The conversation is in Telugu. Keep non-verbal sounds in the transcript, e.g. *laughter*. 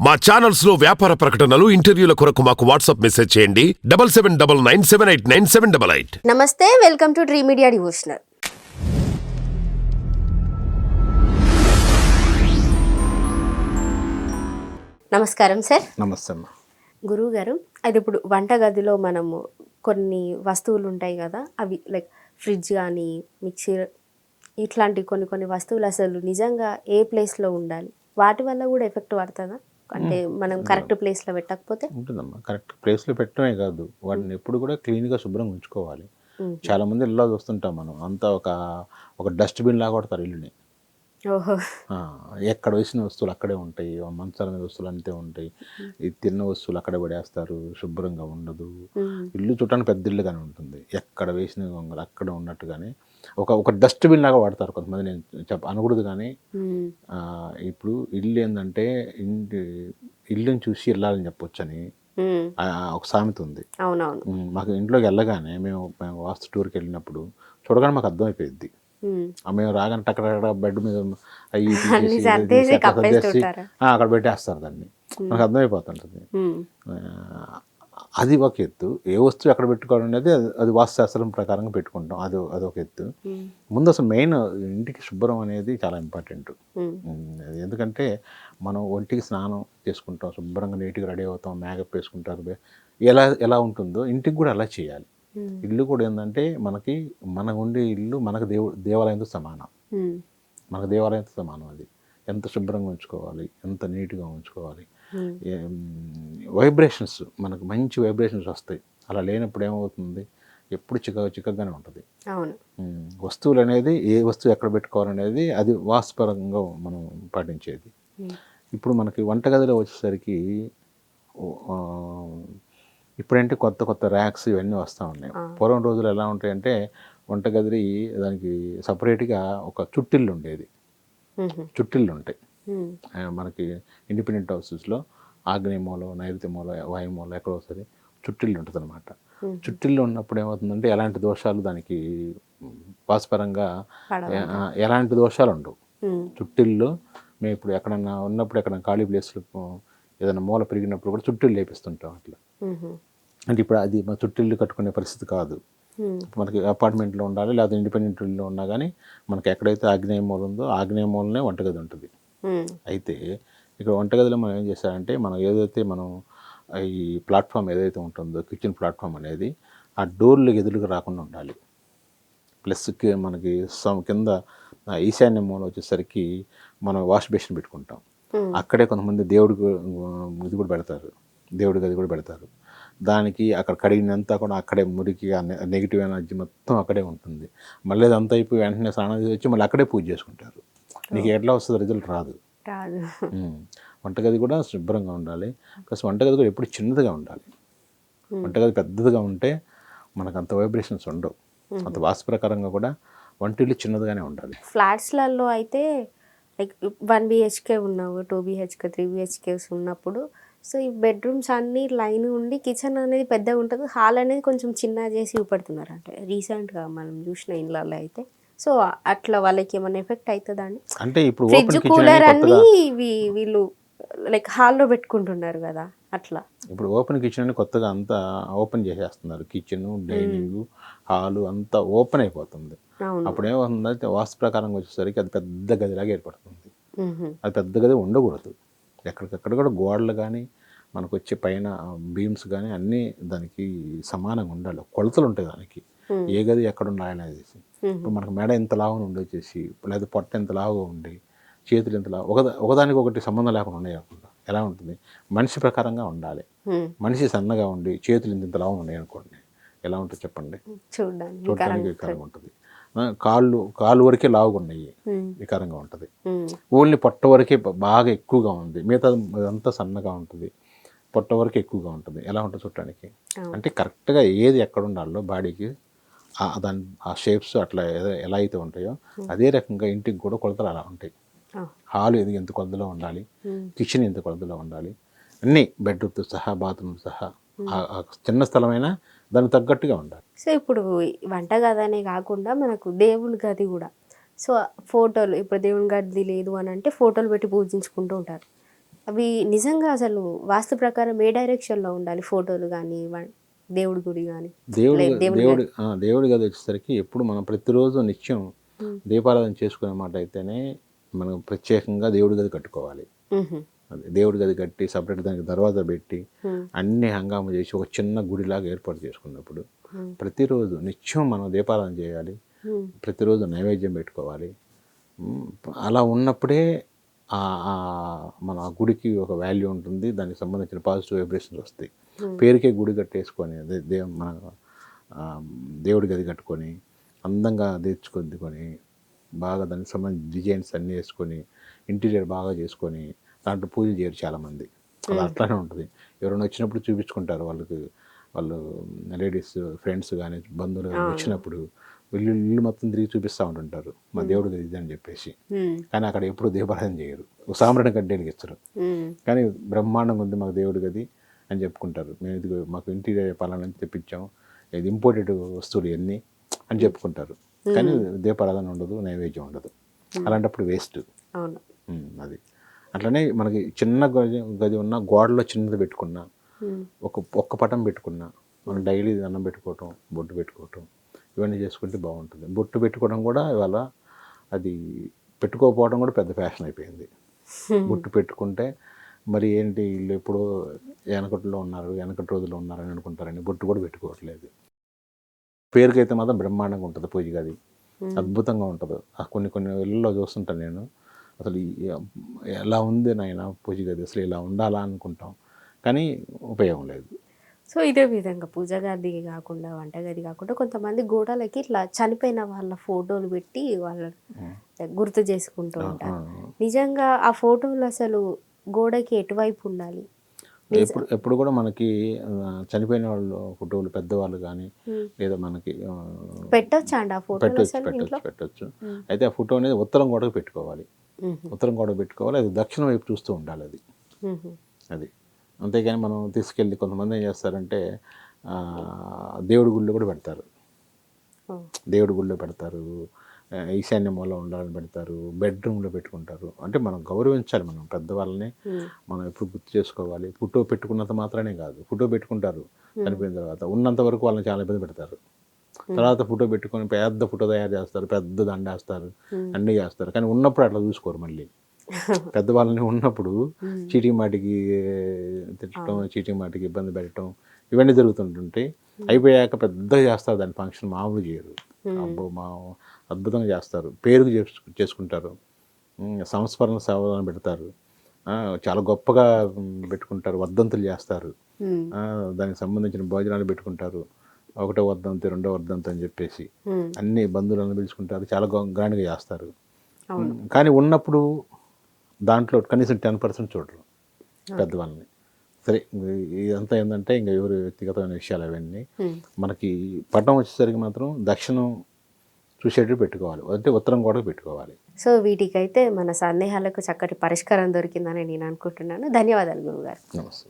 మా ఛానల్స్లో వ్యాపార ప్రకటనలు ఇంటర్వ్యూల కొరకు మాకు వాట్సాప్ మెసేజ్ చేయండి. Double seven double nine seven eight nine seven double eight. నమస్తే వెల్కమ్ టు డ్రీ మీడియా డివోషనల్. నమస్కారం సార్. నమస్తే అమ్మ. గురువు గారు అది ఇప్పుడు వంటగదిలో మనము కొన్ని వస్తువులు ఉంటాయి కదా అవి లైక్ ఫ్రిడ్జ్ కానీ మిక్సీ ఇట్లాంటి కొన్ని కొన్ని వస్తువులు అసలు నిజంగా ఏ ప్లేస్లో ఉండాలి? వాటి వల్ల కూడా ఎఫెక్ట్ పడుతుందా? అంటే మనం కరెక్ట్ ప్లేస్లో పెట్టకపోతే? ఉంటుందమ్మా. కరెక్ట్ ప్లేస్లో పెట్టడమే కాదు. వాటిని ఎప్పుడు కూడా క్లీన్గా శుభ్రంగా ఉంచుకోవాలి. చాలా మంది ఇళ్ళలో చూస్తుంటాం మనం. అంతా ఒక ఒక డస్ట్బిన్ లాగా కొడతారు ఇల్లుని. ఎక్కడ వేసిన వస్తువులు అక్కడే ఉంటాయి. మంచాల మీద వస్తువులు అంతే ఉంటాయి. ఈ తిన్న వస్తువులు అక్కడే పడేస్తారు. శుభ్రంగా ఉండదు. ఇల్లు చూడటానికి పెద్ద ఇల్లుగానే ఉంటుంది. ఎక్కడ వేసిన గొంగలు అక్కడ ఉన్నట్టుగానే ఒక ఒక డస్ట్బిన్ లాగా వాడతారు కొంతమంది నేను చెప్ప అనకూడదు కానీ ఇప్పుడు ఇల్లు ఏంటంటే ఇంటి ఇల్లుని చూసి వెళ్ళాలని చెప్పొచ్చని ఒక సామెత ఉంది. మాకు ఇంట్లోకి వెళ్ళగానే మేము మేము వాస్తు టూర్కి వెళ్ళినప్పుడు చూడగానే మాకు అర్థమైపోయింది మ్మ్. రాగానే *laughs* అక్కడ బెడ్ మీద తీసేసి అక్కడ పెట్టేస్తారు దాన్ని. మనకు అర్థమైపోతుంటుంది. అది ఒక ఎత్తు. ఏ వస్తువు ఎక్కడ పెట్టుకోవడం అనేది అది- వాస్తుశాస్త్రం ప్రకారంగా పెట్టుకుంటాం. అది అది ఒక ఎత్తు. ముందు అసలు మెయిన్ ఇంటికి శుభ్రం అనేది చాలా ఇంపార్టెంట్. ఎందుకంటే మనం ఒంటికి స్నానం చేసుకుంటాం శుభ్రంగా నీట్గా రెడీ అవుతాం మేకప్ వేసుకుంటారు ఎలా ఎలా ఉంటుందో ఇంటికి కూడా అలా చేయాలి. ఇల్లు కూడా ఏంటంటే మనకి మన ఉండే ఇల్లు మనకు దేవు దేవాలయంతో సమానం. మనకు దేవాలయంతో సమానం అది. ఎంత శుభ్రంగా ఉంచుకోవాలి ఎంత నీట్గా ఉంచుకోవాలి. వైబ్రేషన్స్ మనకు మంచి వైబ్రేషన్స్ వస్తాయి. అలా లేనప్పుడు ఏమవుతుంది? ఎప్పుడు చిక్క చిక్కగానే ఉంటుంది. అవును. ఉమ్, వస్తువులు అనేది ఏ వస్తువు ఎక్కడ పెట్టుకోవాలనేది అది వాస్తుపరంగా మనం పాటించేది. మ్మ్. ఇప్పుడు మనకి వంటగదిలో వచ్చేసరికి ఇప్పుడంటే కొత్త కొత్త ర్యాక్స్ ఇవన్నీ వస్తూ ఉన్నాయి. పూర్వం రోజులు ఎలా ఉంటాయంటే వంటగది దానికి సపరేట్గా ఒక చుట్టిల్లు ఉండేది. చుట్టిల్లు ఉంటాయి. మనకి ఇండిపెండెంట్ హౌసెస్లో ఆగ్నేయ మూల నైరుతి మూల వాయు మూల ఎక్కడో సరే చుట్టిల్లు ఉంటుంది అనమాట. చుట్టిల్లు ఉన్నప్పుడు ఏమవుతుందంటే ఎలాంటి దోషాలు దానికి వాసుపరంగా. ఆ, ఎలాంటి దోషాలు ఉండవు. చుట్టిల్లో మేము ఇప్పుడు ఎక్కడన్నా ఉన్నప్పుడు ఎక్కడన్నా ఖాళీ ప్లేస్లో ఏదైనా మూల పెరిగినప్పుడు కూడా చుట్టిల్లు లేపిస్తుంటాం అట్లా. అంటే ఇప్పుడు అది మన చుట్టిల్లు కట్టుకునే పరిస్థితి కాదు. మనకి అపార్ట్మెంట్లో ఉండాలి లేదా ఇండిపెండెంట్ ఇల్లు ఉన్నా కానీ మనకి ఎక్కడైతే ఆగ్నేయ మూల ఉందో ఆగ్నేయ మూలనే వంటగది ఉంటుంది. అయితే ఇక్కడ వంటగదిలో మనం ఏం చేశారంటే మనం ఏదైతే మనం ఈ ప్లాట్ఫామ్ ఏదైతే ఉంటుందో కిచెన్ ప్లాట్ఫామ్ అనేది ఆ డోర్లు ఎదురుగా రాకుండా ఉండాలి. ప్లస్ మనకి కింద ఈశాన్య మూల వచ్చేసరికి మనం వాష్ బేసిన్ పెట్టుకుంటాం. Hmm. అక్కడే కొంతమంది దేవుడి ఇది కూడా పెడతారు. దేవుడి గది కూడా పెడతారు. దానికి అక్కడ కడిగినంతా కూడా అక్కడే మురికి నెగిటివ్ ఎనర్జీ మొత్తం అక్కడే ఉంటుంది. మళ్ళీ అదంతా అయిపోయి వెంటనే స్నానం చేసి వచ్చి మళ్ళీ అక్కడే పూజ చేసుకుంటారు. నీకు ఎట్లా వస్తుంది రిజల్ట్ రాదు. రాదు. వంటగది కూడా శుభ్రంగా ఉండాలి. ప్లస్ వంటగది కూడా ఎప్పుడు చిన్నదిగా ఉండాలి. వంటగది పెద్దదిగా ఉంటే మనకు అంత వైబ్రేషన్స్ ఉండవు. అంత వాస్తు ప్రకారంగా కూడా వంటిల్లు చిన్నదిగానే ఉండాలి. ఫ్లాట్స్లలో అయితే లైక్ వన్ బిహెచ్కే ఉన్నావు టూ బిహెచ్కే త్రీ బిహెచ్కేస్ ఉన్నప్పుడు సో ఈ బెడ్రూమ్స్ అన్నీ లైన్ ఉండి కిచెన్ అనేది పెద్దగా ఉంటుంది. హాల్ అనేది కొంచెం చిన్న చేసి చూపెడుతున్నారు అంటే రీసెంట్గా మనం చూసిన ఇళ్ళల్లో అయితే సో అట్లా వాళ్ళకి ఏమైనా ఎఫెక్ట్ అవుతుందా అండి అంటే ఇప్పుడు ఫ్రిడ్జ్ ఓపెన్ కిచెన్ కూలర్ అని అన్ని వీళ్ళు లైక్ హాల్లో పెట్టుకుంటున్నారు కదా అట్లా. ఇప్పుడు ఓపెన్ కిచెన్ అని కొత్తగా అంతా ఓపెన్ చేసేస్తున్నారు. కిచెన్ డైనింగ్ హాలు అంతా ఓపెన్ అయిపోతుంది. అప్పుడు ఏమవుతుందంటే వాస్తు ప్రకారంగా వచ్చేసరికి అది పెద్ద గదిలాగా ఏర్పడుతుంది. అది పెద్ద గది ఉండకూడదు. ఎక్కడికక్కడ కూడా గోడలు కానీ మనకు వచ్చే పైన బీమ్స్ కానీ అన్నీ దానికి సమానంగా ఉండాలి. కొలతలు ఉంటాయి దానికి. ఏ గది ఎక్కడ ఉండాలి అనేది Hmm. ఇప్పుడు మనకు మెడ ఎంత లావుగా ఉండి వచ్చేసి లేదా పొట్ట ఎంత లావుగా ఉండి చేతులు ఎంత లావు ఒక ఒకదానికి ఒకటి సంబంధం లేకుండా ఉన్నాయి కాకుండా ఎలా ఉంటుంది? మనిషి ప్రకారంగా ఉండాలి. మనిషి సన్నగా ఉండి చేతులు ఇంత ఇంత లావు ఉన్నాయి అనుకోండి. ఎలా ఉంటుంది చెప్పండి? చూడ్డానికి చూడటానికి వికారంగా ఉంటుంది. కాళ్ళు కాళ్ళు వరకే లావుగా ఉన్నాయి. వికారంగా ఉంటుంది. ఓన్లీ పొట్ట వరకే బాగా ఎక్కువగా ఉంది. మిగతా అంతా సన్నగా ఉంటుంది. పొట్ట వరకు ఎక్కువగా ఉంటుంది. ఎలా ఉంటుంది చూడటానికి. అంటే కరెక్ట్గా ఏది ఎక్కడ ఉండాలో బాడీకి దాని ఆ షేప్స్ అట్లా ఏదో- ఎలా అయితే ఉంటాయో అదే రకంగా ఇంటికి కూడా కొలతలు అలా ఉంటాయి. హాల్ ఇది ఎంత కొలతలో ఉండాలి. కిచెన్ ఎంత కొలతలో ఉండాలి? అన్నీ బెడ్రూమ్తో సహా బాత్రూమ్ సహా చిన్న స్థలమైనా దానికి తగ్గట్టుగా ఉండాలి. సో ఇప్పుడు వంట గదనే కాకుండా మనకు దేవుని గది కూడా. సో ఫోటోలు ఇప్పుడు దేవుని గది లేదు అని అంటే ఫోటోలు పెట్టి పూజించుకుంటూ ఉంటారు. అవి నిజంగా అసలు వాస్తు ప్రకారం ఏ డైరెక్షన్లో ఉండాలి? ఫోటోలు కానీ దేవుడి గుడి కానీ దేవుడి దేవుడి దేవుడి గది వచ్చేసరికి ఎప్పుడు మనం ప్రతిరోజు నిత్యం. దీపారాధన చేసుకునే మాట అయితేనే మనం ప్రత్యేకంగా దేవుడి గది కట్టుకోవాలి. అది దేవుడి గది కట్టి సపరేట్ దానికి దర్వాజా పెట్టి అన్ని హంగామా చేసి ఒక చిన్న గుడిలాగా ఏర్పాటు చేసుకున్నప్పుడు ప్రతిరోజు నిత్యం మనం దీపారాధన చేయాలి. ప్రతిరోజు నైవేద్యం పెట్టుకోవాలి. అలా ఉన్నప్పుడే మన ఆ గుడికి ఒక వాల్యూ ఉంటుంది. దానికి సంబంధించిన పాజిటివ్ వైబ్రేషన్స్ వస్తాయి. పేరుకే గుడి కట్టేసుకొని అదే దే మన దేవుడి గది కట్టుకొని అందంగా తెచ్చుకొద్దుకొని బాగా దానికి సంబంధించిన డిజైన్స్ అన్నీ వేసుకొని ఇంటీరియర్ బాగా చేసుకొని దాంట్లో పూజ చేయరు చాలామంది. అది అట్లానే ఉంటుంది. ఎవరైనా వచ్చినప్పుడు చూపించుకుంటారు వాళ్ళకి వాళ్ళు లేడీస్ ఫ్రెండ్స్ కానీ బంధువులు కానీ వచ్చినప్పుడు వీళ్ళు ఇల్లు మొత్తం తిరిగి చూపిస్తూ ఉంటుంటారు. మా దేవుడు గది ఇది అని చెప్పేసి. కానీ అక్కడ ఎప్పుడు దీపారాధన చేయరు. ఒక సాంబ్రాణి కడ్డేకి ఇస్తారు. కానీ బ్రహ్మాండంగా ఉంది మాకు దేవుడి గది అని చెప్పుకుంటారు. మేము ఇది మాకు ఇంటీరియర్ పలానా నుంచి తెప్పించాం ఇది ఇంపోర్టెడ్ వస్తువులు ఇవన్నీ అని చెప్పుకుంటారు. కానీ దీపారాధన ఉండదు నైవేద్యం ఉండదు. అలాంటప్పుడు వేస్ట్ అది. అట్లనే మనకి చిన్న గది గది ఉన్న గోడలో చిన్నది పెట్టుకున్నా. ఒక ఒక్క పటం పెట్టుకున్నా మనం డైలీ దండం పెట్టుకోవటం బొట్టు పెట్టుకోవటం ఇవన్నీ చేసుకుంటే బాగుంటుంది. బొట్టు పెట్టుకోవడం కూడా ఇవాళ అది పెట్టుకోకపోవడం కూడా పెద్ద ఫ్యాషన్ అయిపోయింది. బొట్టు పెట్టుకుంటే మరి ఏంటి వీళ్ళు ఎప్పుడో వెనకట్లో ఉన్నారు వెనకటి రోజుల్లో ఉన్నారని అనుకుంటారని బొట్టు కూడా పెట్టుకోవట్లేదు. పేరుకైతే మాత్రం బ్రహ్మాండంగా ఉంటుంది పూజ గది. అద్భుతంగా ఉంటుంది. ఆ కొన్ని కొన్ని ఇళ్ళలో చూస్తుంటాను నేను. అసలు ఎలా ఉంది నాయన పూజ గది? అసలు ఇలా ఉండాలా అనుకుంటాం. కానీ ఉపయోగం లేదు. సో ఇదే విధంగా పూజ గది కాకుండా వంటగది కాకుండా కొంతమంది గోడలకి ఇట్లా చనిపోయిన వాళ్ళ ఫోటోలు పెట్టి వాళ్ళ గుర్తు చేసుకుంటూ ఉంటారు. నిజంగా ఆ ఫోటోలు అసలు గోడకి ఎటువైపు ఉండాలి? ఎప్పుడు ఎప్పుడు కూడా మనకి చనిపోయిన వాళ్ళు ఫోటోలు పెద్దవాళ్ళు కానీ. లేదా మనకి పెట్టొచ్చా అండి ఆ ఫోటోలు పెట్టొచ్చు పెట్టొచ్చు పెట్టొచ్చు. అయితే ఆ ఫోటో అనేది ఉత్తరం గోడకు పెట్టుకోవాలి. ఉత్తరం గోడకు పెట్టుకోవాలి అది దక్షిణ వైపు చూస్తూ ఉండాలి అది. అది. అంతేగాని మనం తీసుకెళ్ళి కొంతమంది ఏం చేస్తారంటే దేవుడి గుళ్ళో కూడా పెడతారు. దేవుడి గుళ్ళో పెడతారు. ఈశాన్య మూల ఉండాలని పెడతారు. బెడ్రూమ్లో పెట్టుకుంటారు. అంటే మనం గౌరవించాలి మనం పెద్దవాళ్ళని. మనం ఎప్పుడు గుర్తు చేసుకోవాలి. ఫోటో పెట్టుకున్నంత మాత్రమే కాదు. ఫోటో పెట్టుకుంటారు. చనిపోయిన తర్వాత ఉన్నంత వరకు వాళ్ళని చాలా ఇబ్బంది పెడతారు. తర్వాత ఫోటో పెట్టుకొని పెద్ద ఫోటో తయారు చేస్తారు. పెద్ద దండ వేస్తారు. అన్నీ చేస్తారు. కానీ ఉన్నప్పుడు అట్లా చూసుకోరు మళ్ళీ. పెద్దవాళ్ళని ఉన్నప్పుడు చీటీ మాటికి తిట్టడం చీటీ మాటికి ఇబ్బంది పెట్టడం ఇవన్నీ జరుగుతుంటుంటే అయిపోయాక పెద్దగా చేస్తారు దాని ఫంక్షన్ మామూలు చేయరు. అబ్బో మా అద్భుతంగా చేస్తారు. పేరుకు చేసు- చేసుకుంటారు. సంస్మరణ సేవలను పెడతారు. చాలా గొప్పగా పెట్టుకుంటారు. వర్ధంతులు చేస్తారు. దానికి సంబంధించిన భోజనాలు పెట్టుకుంటారు. ఒకటో వర్ధంతి రెండో వర్ధంతి అని చెప్పేసి. అన్ని బంధువులను పిలుచుకుంటారు. చాలా గ్రాండ్గా చేస్తారు. కానీ ఉన్నప్పుడు దాంట్లో కనీసం టెన్ పర్సెంట్ చూడరు పెద్దవాళ్ళని. సరే ఇదంతా ఏంటంటే ఇంకా ఎవరు వ్యక్తిగతమైన విషయాలు అవన్నీ. మనకి పట్టణం వచ్చేసరికి మాత్రం దక్షిణం చూసేటట్టు పెట్టుకోవాలి. అంటే ఉత్తరం కూడా పెట్టుకోవాలి. సో వీటికైతే మన సందేహాలకు చక్కటి పరిష్కారం దొరికిందని నేను అనుకుంటున్నాను. ధన్యవాదాలు గురువు గారు. నమస్తే.